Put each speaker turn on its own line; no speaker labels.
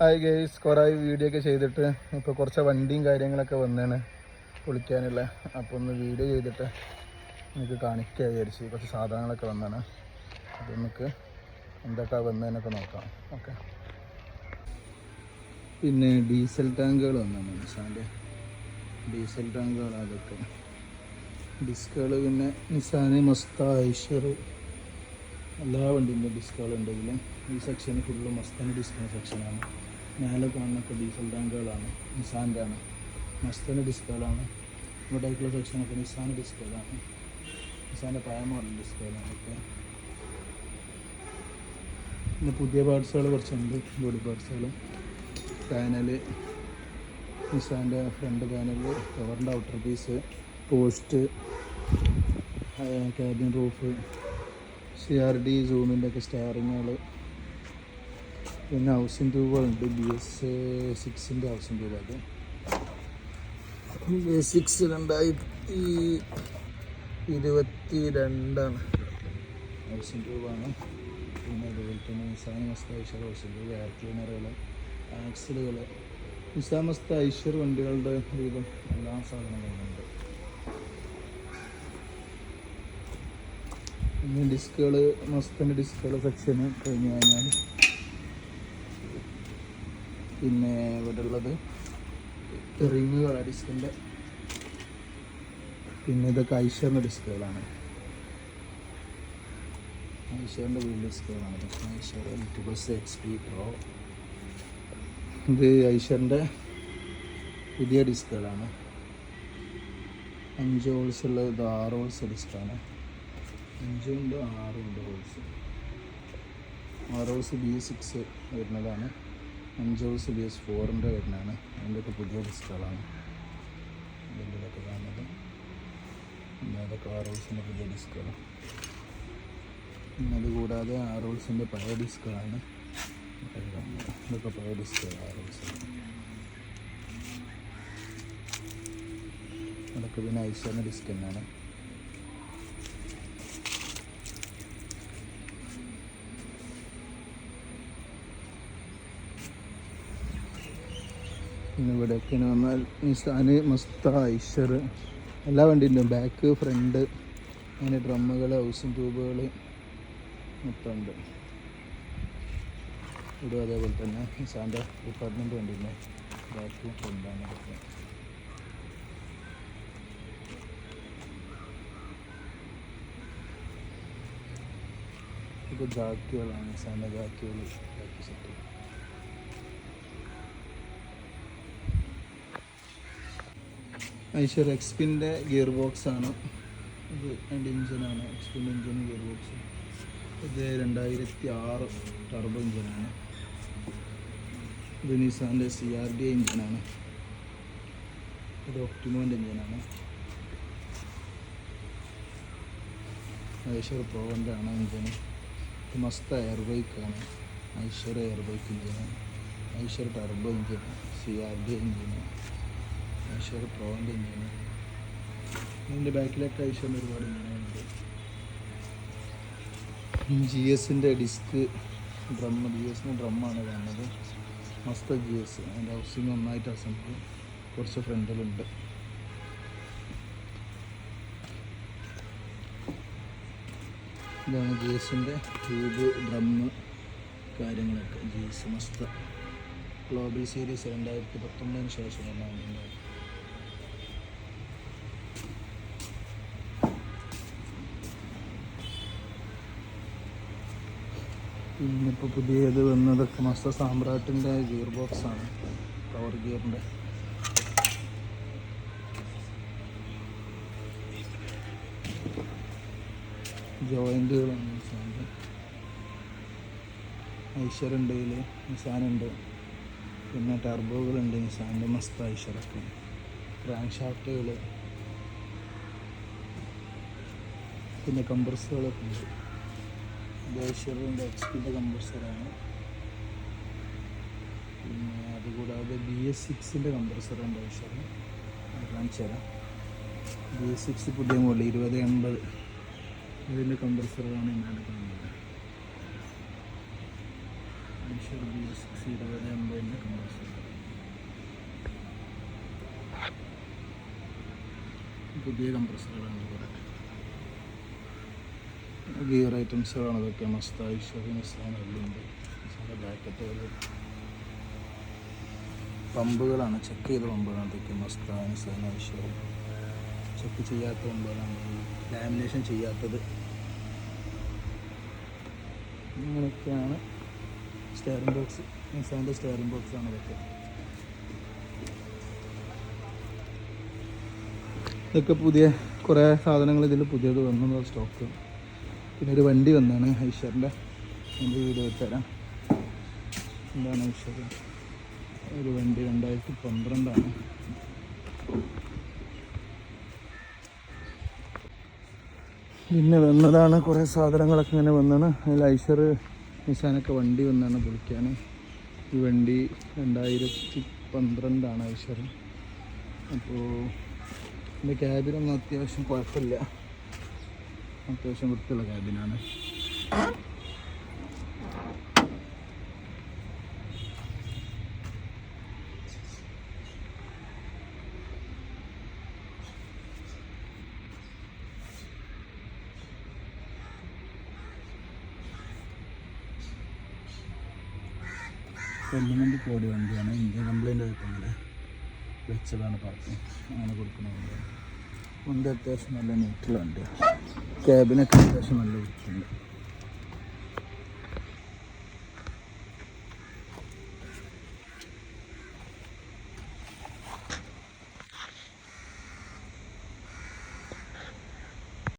Hi guys കുറേ video ഒക്കെ ചെയ്തിട്ട് ഇപ്പോൾ കുറച്ച് വണ്ടിയും കാര്യങ്ങളൊക്കെ വന്നാണ് കുളിക്കാനുള്ള. അപ്പോൾ ഒന്ന് വീഡിയോ ചെയ്തിട്ട് എനിക്ക് കാണിക്കുക വിചാരിച്ച്. കുറച്ച് സാധനങ്ങളൊക്കെ വന്നാണ്. അപ്പോൾ നമുക്ക് എന്തൊക്കെ വന്നതിനൊക്കെ നോക്കാം. ഓക്കെ പിന്നെ ഡീസൽ ടാങ്കുകൾ വന്നാണ് നിസാന്റെ. ഡീസൽ ടാങ്കുകൾ അതൊക്കെ. ഡിസ്കുകൾ പിന്നെ നിസാന് മസ്ത ഐഷർ എല്ലാ വണ്ടിന്റെ ഡിസ്കുകൾ ഉണ്ടെങ്കിലും ഈ സെക്ഷൻ ഫുള്ള് മസ്താന്റെ ഡിസ്കൗണ്ട് സെക്ഷനാണ് മേലെ കാണുന്നൊക്കെ ഡീസൽ ടാങ്കുകളാണ് നിസാന്റെ ആണ്. മസ്തന ഡിസ്കുകളാണ് ഇവിടേക്കുള്ള സെക്ഷനൊക്കെ നിസാൻ ഡിസ്കുകളാണ് നിസാന്റെ പഴയ മോഡൽ ഡിസ്കുകളാണ് ഒക്കെ. പിന്നെ പുതിയ പാർട്സുകൾ കുറച്ചുണ്ട് ബോഡി പാർട്സുകൾ പാനൽ നിസാന്റെ front panel കവറിന്റെ outer piece post cabin roof C R D സൂമിന്റെ ഒക്കെ സ്റ്റാറിങ്ങുകൾ പിന്നെ ഹൗസിംഗ് ട്യൂബുകളുണ്ട് ബി എസ് സിക്സിന്റെ ഹൗസിംഗ് ട്യൂബ് അത് ബി എസ് സിക്സ് രണ്ടായിരത്തി ഇരുപത്തി രണ്ടാണ് ഹൗസിംഗ് ട്യൂബാണ് പിന്നെ അതുപോലെ തന്നെ Nissan Mazda Eicher housing tube air ക്ലീനറുകൾ ആക്സിലുകൾ. നിസാൻ മസ്ത ഐശ്വർ വണ്ടികളുടെ ഒരുവിധം എല്ലാ സാധനങ്ങളും ഉണ്ട്. പിന്നെ ഡിസ്കുകൾ മസ്തിന്റെ ഡിസ്കുകൾ സെക്ഷന് കഴിഞ്ഞ് കഴിഞ്ഞാൽ പിന്നെ ഇവിടെ ഉള്ളത് റിങ്ങുകളാണ് ഡിസ്കിന്റെ പിന്നെ ഇതൊക്കെ ഐഷറിന്റെ ഡിസ്കുകളാണ്. ഐഷറിന്റെ wheel ഡിസ്കുകളാണ്. Eicher LT plus X P pro ഇത് ഐഷറിന്റെ പുതിയ ഡിസ്കുകളാണ്. അഞ്ച് ഹോൾസ് ഉള്ളത് ഇത് ആറ് ഹോൾസ് ഡിസ്കാണ്. അഞ്ചുണ്ട് ആറുണ്ട് ഹോൾസ്. ആറ് ഹോൾസ് ബി സിക്സ് വരുന്നതാണ്. അഞ്ച് ഹോൾസ് ബി എസ് ഫോറിന്റെ വരുന്നതാണ്. അതിന്റെയൊക്കെ പുതിയ ഡിസ്കുകളാണ്. ഇതിന്റെതൊക്കെ കാണുന്നത്. അതൊക്കെ ആറ് ഹോൾസിന്റെ പുതിയ ഡിസ്കുകളാണ് അതുകൂടാതെ ആർ ഓൾസിന്റെ പഴയ ഡിസ്കുകളാണ് കാണുന്നത്. ഇതൊക്കെ പഴയ ഡിസ്കുകൾ ഓൾസ് അതൊക്കെ പിന്നെ ഐശ്വര്യ ഡിസ്ക് തന്നെയാണ്. പിന്നെ ഇവിടെയൊക്കെയാണ് വന്നാൽ നിസാന് മസ്ത ഐഷർ എല്ലാ വണ്ടിയുണ്ടും ബാക്ക് ഫ്രണ്ട് അങ്ങനെ ഡ്രമ്മുകൾ ഹൗസും ട്യൂബുകൾ മൊത്തം ഉണ്ട്. ഇവിടെ അതേപോലെ തന്നെ നിസാന്റെ ഡിപ്പാർട്ട്മെന്റ് വണ്ടിന്റെ ബാക്ക് ഫ്രണ്ടാണ് ഇതൊക്കെ ഇത് ജാക്കികളാണ് നിസാന്റെ ജാക്കികൾ ജാക്കി സെറ്റ് ഐശ്വർ എക്സ്പിന്റെ ഗിയർ ബോക്സ് ആണ്. ഇത് രണ്ട് എഞ്ചിനാണ് എക്സ്പിന്റെ എഞ്ചിൻ ഗിയർ ബോക്സ് ഇത് രണ്ടായിരത്തി ആറ് ടർബോ എഞ്ചിനാണ് ഇത് നിസാന്റെ സി ആർ ഡി എഞ്ചിനാണ് ഇത് ഒക്ടിമോന്റെ എഞ്ചിനാണ് ഐശ്വർ പ്രോവന്റെ ആണ് എഞ്ചിന് ഇത് മസ്ത എയർ ബൈക്കാണ് ഐശ്വർ എയർ ബൈക്ക് എഞ്ചിന് Eicher turbo engine C R D എഞ്ചിന് ഐശ്വർ പ്രോന്റെ എഞ്ചിന് ഇതിന്റെ ബാക്കിലൊക്കെ ഐശ്വറിന് ഒരുപാട് എഞ്ചിനുകളുണ്ട് ജി എസിന്റെ ഡിസ്ക് ഡ്രം ജി എസിന്റെ ഡ്രമ്മാണ് കാണുന്നത്. മസ്ത ജി എസ് അതിന്റെ ഹൗസിങ് ഒന്നായിട്ട് അസംബിൾ കുറച്ച് ഫ്രണ്ടിലുണ്ട് ഇതാണ് ജി എസിന്റെ ട്യൂബ് ഡ്രമ്മ് കാര്യങ്ങളൊക്കെ. G S Mazda. Global series രണ്ടായിരത്തി പത്തൊമ്പതിന് ശേഷം ഒന്നാണ് പിന്നിപ്പോൾ പുതിയത് വന്നതൊക്കെ മസ്ത സാമ്രാട്ടിന്റെ ഗിയർ ബോക്സാണ് പവർ ഗിയറിന്റെ ജോയിന്റുകളാണ് നിസാന്റെ ഐശ്വരുണ്ട് ഇതിൽ നിസാനുണ്ട് പിന്നെ ടർബോകളുണ്ട് നിസാന്റെ മസ്ത ഐശ്വരൊക്കെ. ക്രാങ്ക് ഷാഫ്റ്റുകൾ പിന്നെ കംപ്രസ്സുകളൊക്കെ ഉണ്ട്. ഐശ്വറിന്റെ എക്സ്പിന്റെ കംപ്രസറാണ്. പിന്നെ അതുകൂടാതെ ബി എസ് സിക്സിന്റെ കംപ്രസറുണ്ട് ബേഷർ കാണിച്ചു തരാം. ബി എസ് സിക്സ് പുതിയ മോഡൽ ഇരുപത് എൺപത്. ഇതിന്റെ കംപ്രസറാണ് എന്നാണ് കാണുന്നത് ബി എസ് സിക്സ് ഇരുപത് എൺപതിന്റെ കമ്പ്രസർ പുതിയ കംപ്രസറുകളാണ് കുറേ ഗിയർ ഐറ്റംസുകളാണ് അതൊക്കെ മസ്തായി നിസ്സാൻ എല്ലുണ്ട് ബ്രാക്കറ്റുകൾ പമ്പുകളാണ്. ചെക്ക് ചെയ്ത പമ്പുകളാണ് അതൊക്കെ മസ്ത. നിസ്സാൻ ഐഷർ ചെക്ക് ചെയ്യാത്ത പമ്പുകളാണ് ലാമിനേഷൻ ചെയ്യാത്തത്. ഇങ്ങനെയൊക്കെയാണ് സ്റ്റെയറിംഗ് ബോക്സ് നിസാന്റെ ബോക്സ് ആണ് ഇതൊക്കെ. ഇതൊക്കെ പുതിയ കുറേ സാധനങ്ങൾ ഇതിൽ പുതിയത് വന്നു. സ്റ്റോക്ക് പിന്നെ ഒരു വണ്ടി വന്നാണ് ഐശ്വറിന്റെ എന്റെ വീഡിയോ തരാം എന്താണ് ഐശ്വര്യ ഒരു വണ്ടി രണ്ടായിരത്തി പന്ത്രണ്ടാണ്. പിന്നെ വന്നതാണ് കുറേ സാധനങ്ങളൊക്കെ ഇങ്ങനെ വന്നാണ്. അതിൽ ഐശ്വർ നിസാനൊക്കെ വണ്ടി വന്നാണ് പൊളിക്കാൻ ഈ വണ്ടി രണ്ടായിരത്തി പന്ത്രണ്ടാണ് ഐശ്വർ അപ്പോൾ എന്റെ ക്യാബിനൊന്നും അത്യാവശ്യം കുഴപ്പമില്ല. അത്യാവശ്യം വൃത്തിയുള്ള ക്യാബിനാണ് കൊല്ലുമണ്ടി കോടി വണ്ടിയാണ്. ഇന്ത്യ കംപ്ലൈന്റ് ആയപ്പോൾ അങ്ങനെ വെച്ചതാണ് പാർട്ടി അങ്ങനെ കൊടുക്കുന്ന വണ്ടിയാണ്. വണ്ടി അത്യാവശ്യം നല്ല നീറ്റുള്ള വണ്ടിയാണ് ക്യാബിനൊക്കെ അത്യാവശ്യം നല്ല വൃത്തിയുണ്ട്